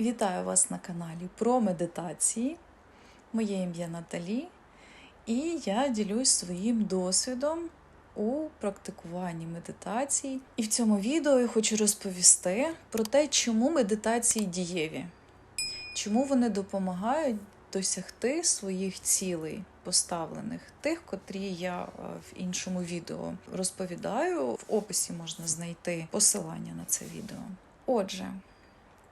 Вітаю вас на каналі про медитації. Моє ім'я Наталі, і я ділюсь своїм досвідом у практикуванні медитацій. І в цьому відео я хочу розповісти про те, чому медитації дієві, чому вони допомагають досягти своїх цілей, поставлених тих, котрі я е, в іншому відео розповідаю. В описі можна знайти посилання на це відео. Отже.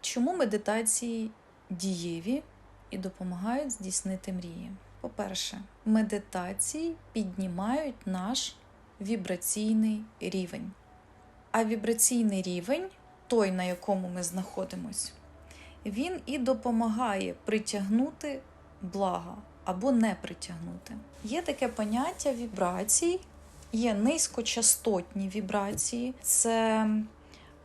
Чому медитації дієві і допомагають здійснити мрії? По-перше, медитації піднімають наш вібраційний рівень. А вібраційний рівень, той, на якому ми знаходимось, він і допомагає притягнути блага або не притягнути. Є таке поняття вібрацій, є низькочастотні вібрації, це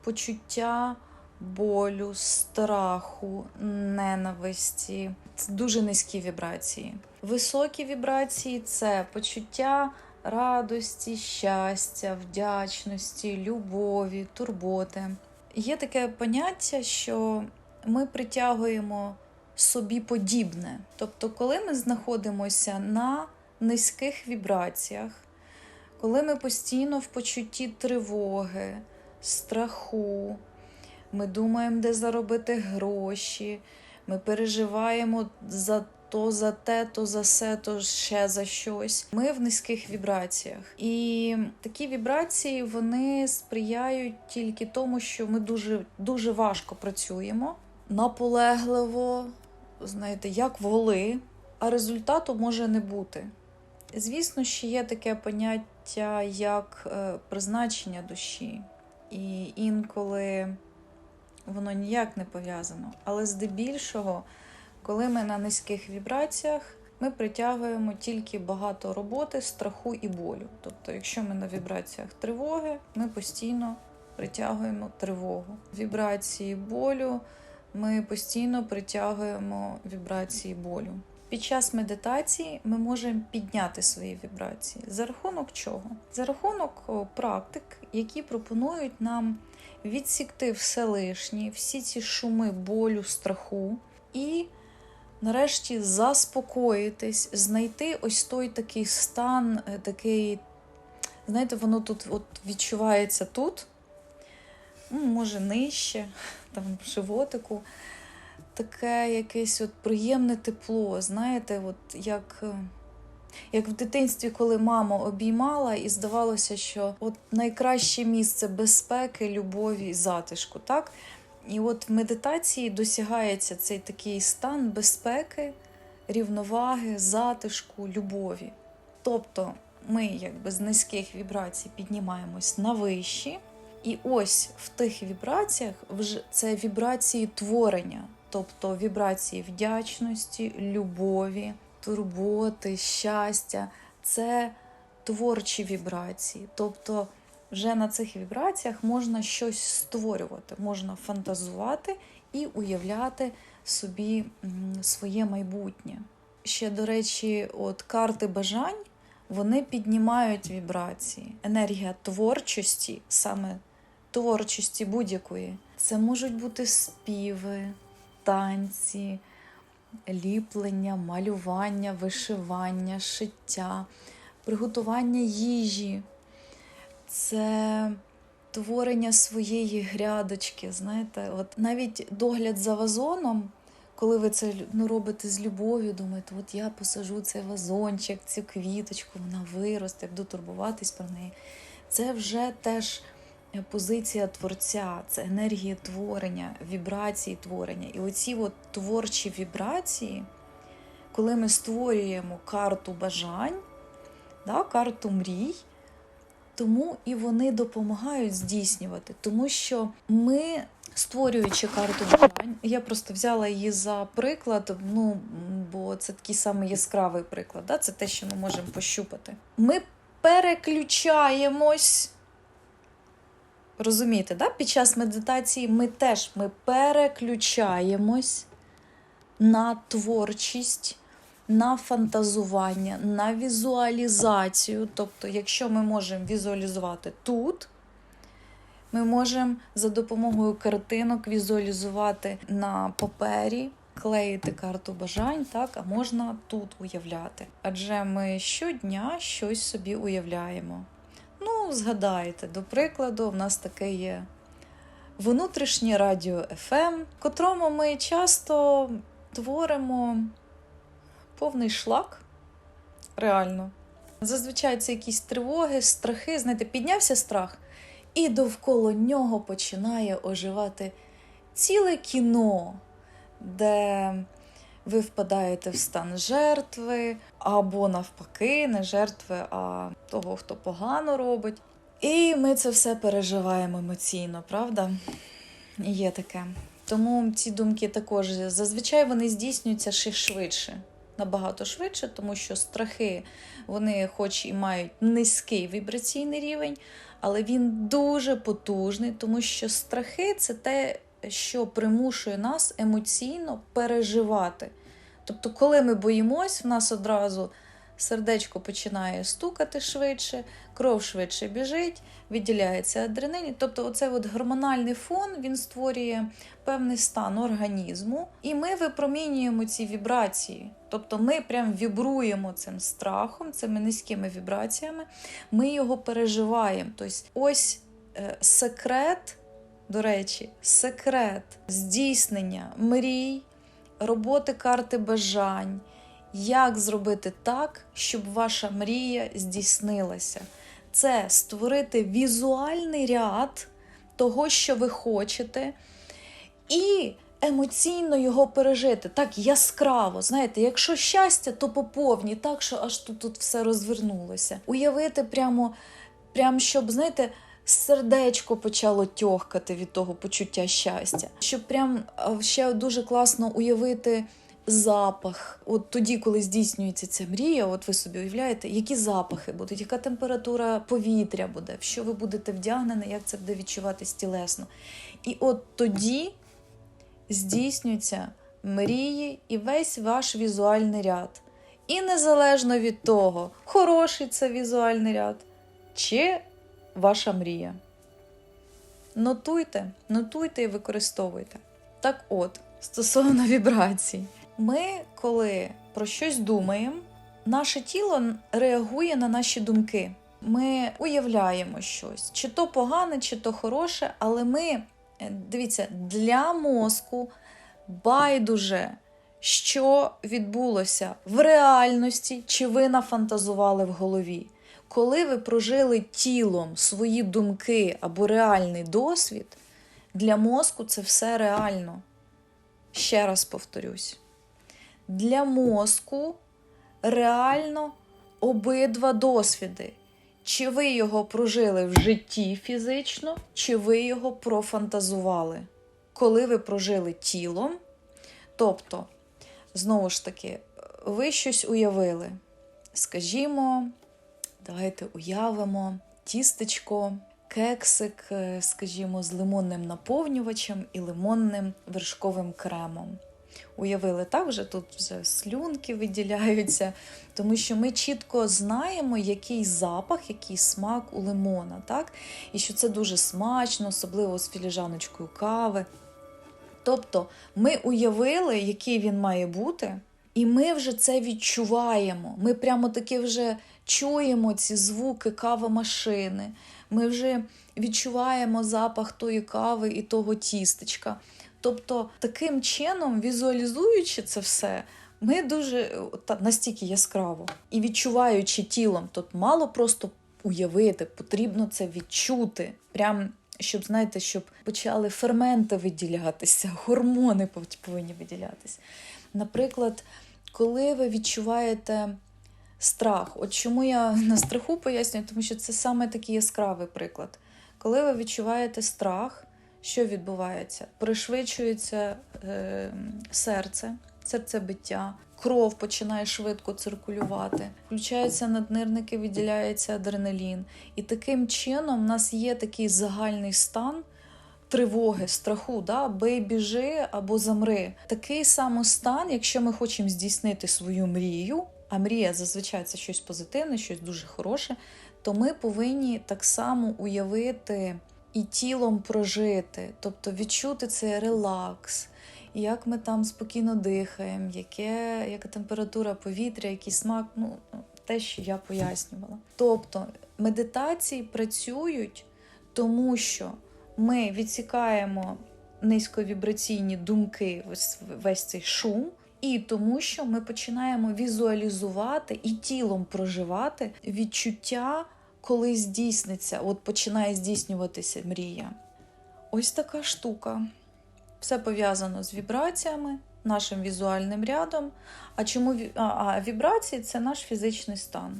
почуття болю, страху, ненависті. Це дуже низькі вібрації. Високі вібрації це почуття радості, щастя, вдячності, любові, турботи. Є таке поняття, що ми притягуємо собі подібне. Тобто, коли ми знаходимося на низьких вібраціях, коли ми постійно в почутті тривоги, страху, ми думаємо, де заробити гроші, ми переживаємо за то, за те, то за се, то ще за щось. Ми в низьких вібраціях. І такі вібрації вони сприяють тільки тому, що ми дуже, дуже важко працюємо, наполегливо, знаєте, як воли, а результату може не бути. Звісно, ще є таке поняття як е, призначення душі. І інколи воно ніяк не пов'язано. Але здебільшого, коли ми на низьких вібраціях, ми притягуємо тільки багато роботи, страху і болю. Тобто, якщо ми на вібраціях тривоги, ми постійно притягуємо тривогу. Вібрації болю ми постійно притягуємо вібрації болю. Під час медитації ми можемо підняти свої вібрації. За рахунок чого? За рахунок практик, які пропонують нам відсікти все лишнє, всі ці шуми болю, страху, і нарешті заспокоїтись, знайти ось той такий стан, е, такий, знаєте, воно тут от відчувається тут, ну, може нижче, там в животику. Таке якесь от приємне тепло, знаєте, от як е, як в дитинстві, коли мама обіймала, і здавалося, що от найкраще місце безпеки, любові затишку. так? І от в медитації досягається цей такий стан безпеки, рівноваги, затишку, любові. Тобто ми якби з низьких вібрацій піднімаємось на вищі, і ось в тих вібраціях вже це вібрації творення, тобто вібрації вдячності, любові турботи, щастя це творчі вібрації. Тобто, вже на цих вібраціях можна щось створювати, можна фантазувати і уявляти собі своє майбутнє. Ще, до речі, от карти бажань вони піднімають вібрації. Енергія творчості, саме творчості будь-якої. Це можуть бути співи, танці ліплення, малювання, вишивання, шиття, приготування їжі, це творення своєї грядочки. знаєте, от Навіть догляд за вазоном, коли ви це ну, робите з любов'ю, думаєте, от я посажу цей вазончик, цю квіточку, вона виросте, буду турбуватись про неї. Це вже теж. Е, позиція творця, це енергія творення, вібрації творення. І оці от творчі вібрації, коли ми створюємо карту бажань, да, карту мрій, тому і вони допомагають здійснювати. Тому що ми, створюючи карту бажань, я просто взяла її за приклад, ну, бо це такий самий яскравий приклад, да, це те, що ми можемо пощупати. Ми переключаємось. Розумієте, да? під час медитації ми теж ми переключаємось на творчість, на фантазування, на візуалізацію. Тобто, якщо ми можемо візуалізувати тут, Ми можемо за допомогою картинок візуалізувати на папері, клеїти карту бажань, так, а можна тут уявляти. Адже ми щодня щось собі уявляємо. Ну, згадайте, до прикладу, в нас таке є внутрішнє радіо FM, в котрому ми часто творимо повний шлак. Реально. Зазвичай це якісь тривоги, страхи. Знаєте, піднявся страх, і довкола нього починає оживати ціле кіно, де ви впадаєте в стан жертви, або навпаки, не жертви, а того, хто погано робить. І ми це все переживаємо емоційно, правда? Є таке. Тому ці думки також зазвичай вони здійснюються ще швидше, набагато швидше, тому що страхи, вони, хоч і мають низький вібраційний рівень, але він дуже потужний, тому що страхи це те, що примушує нас емоційно переживати. Тобто, коли ми боїмось, в нас одразу сердечко починає стукати швидше, кров швидше біжить, виділяється адреналін. Тобто, оцей от гормональний фон він створює певний стан організму, і ми випромінюємо ці вібрації. Тобто ми прям вібруємо цим страхом, цими низькими вібраціями, ми його переживаємо. Тобто, ось е, секрет, до речі, секрет здійснення мрій, роботи карти бажань. Як зробити так, щоб ваша мрія здійснилася? Це створити візуальний ряд того, що ви хочете, і емоційно його пережити так яскраво. Знаєте, якщо щастя, то поповні, так що аж тут, тут все розвернулося. Уявити прямо, прямо щоб, знаєте, сердечко почало тьохкати від того почуття щастя. Щоб прям ще дуже класно уявити запах. От тоді, коли здійснюється ця мрія, от ви собі уявляєте, які запахи будуть, яка температура повітря буде, в що ви будете вдягнені, як це буде відчуватись тілесно. І от тоді здійснюються мрії і весь ваш візуальний ряд. І незалежно від того, хороший це візуальний ряд, чи ваша мрія. Нотуйте, нотуйте і використовуйте. Так от, стосовно вібрацій, ми, коли про щось думаємо, наше тіло реагує на наші думки. Ми уявляємо щось, чи то погане, чи то хороше, але ми, дивіться, для мозку байдуже, що відбулося в реальності, чи ви нафантазували в голові. Коли ви прожили тілом свої думки або реальний досвід, для мозку це все реально. Ще раз повторюсь для мозку реально обидва досвіди. Чи ви його прожили в житті фізично, чи ви його профантазували? Коли ви прожили тілом, тобто, знову ж таки, ви щось уявили. Скажімо, давайте уявимо тістечко, кексик, е, скажімо, з лимонним наповнювачем і лимонним вершковим кремом уявили, так вже тут вже слюнки виділяються, тому що ми чітко знаємо, який запах, який смак у лимона, так? і що це дуже смачно, особливо з філіжаночкою кави. Тобто ми уявили, який він має бути, і ми вже це відчуваємо. Ми прямо таки вже чуємо ці звуки кавомашини. Ми вже відчуваємо запах тої кави і того тістечка. Тобто, таким чином, візуалізуючи це все, ми дуже та, настільки яскраво і відчуваючи тілом, тут мало просто уявити, потрібно це відчути. Прям щоб, знаєте, щоб почали ферменти виділятися, гормони повинні виділятися. Наприклад, коли ви відчуваєте страх, от чому я на страху пояснюю, тому що це саме такий яскравий приклад. Коли ви відчуваєте страх, що відбувається? Пришвидшується е, серце, серцебиття, кров починає швидко циркулювати, включаються наднирники, виділяється адреналін. І таким чином в нас є такий загальний стан. Тривоги, страху, да? бий, біжи або замри. Такий самий стан, якщо ми хочемо здійснити свою мрію, а мрія зазвичай це щось позитивне, щось дуже хороше, то ми повинні так само уявити і тілом прожити, тобто відчути цей релакс, як ми там спокійно дихаємо, яке, яка температура повітря, який смак, ну те, що я пояснювала. Тобто медитації працюють, тому що ми відсікаємо низьковібраційні думки, весь, весь цей шум. І тому, що ми починаємо візуалізувати і тілом проживати відчуття, коли здійсниться, от починає здійснюватися мрія. Ось така штука. Все пов'язано з вібраціями, нашим візуальним рядом. А чому а, а вібрації це наш фізичний стан.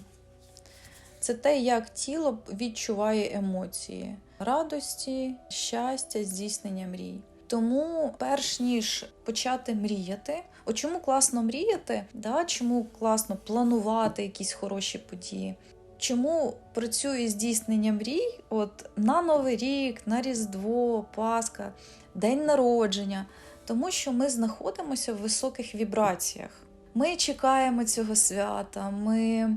Це те, як тіло відчуває емоції радості, щастя, здійснення мрій. Тому, перш ніж почати мріяти, о чому класно мріяти, да? чому класно планувати якісь хороші події, чому працює здійснення мрій от на Новий рік, на Різдво, Пасха, День народження, тому що ми знаходимося в високих вібраціях. Ми чекаємо цього свята, ми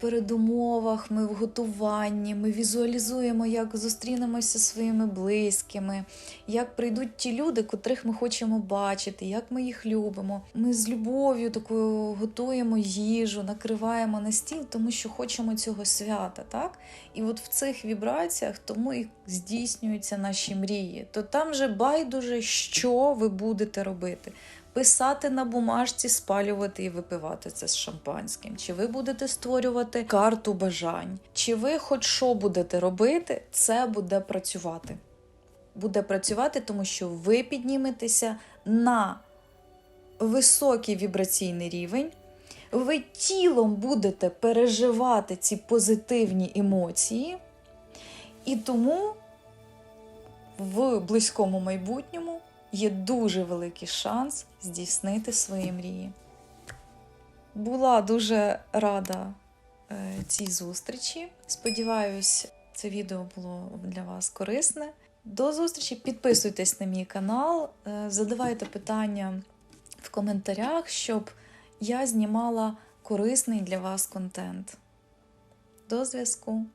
передумовах, ми в готуванні, ми візуалізуємо, як зустрінемося зі своїми близькими, як прийдуть ті люди, котрих ми хочемо бачити, як ми їх любимо. Ми з любов'ю такою готуємо їжу, накриваємо на стіл, тому що хочемо цього свята. так? І от в цих вібраціях тому і здійснюються наші мрії. То там же байдуже, що ви будете робити. Писати на бумажці, спалювати і випивати це з шампанським. Чи ви будете створювати карту бажань? Чи ви хоч що будете робити, це буде працювати. Буде працювати, тому що ви підніметеся на високий вібраційний рівень, ви тілом будете переживати ці позитивні емоції, і тому в близькому майбутньому є дуже великий шанс здійснити свої мрії. Була дуже рада е, цій зустрічі. Сподіваюсь, це відео було для вас корисне. До зустрічі! Підписуйтесь на мій канал, е, задавайте питання в коментарях, щоб я знімала корисний для вас контент. До зв'язку!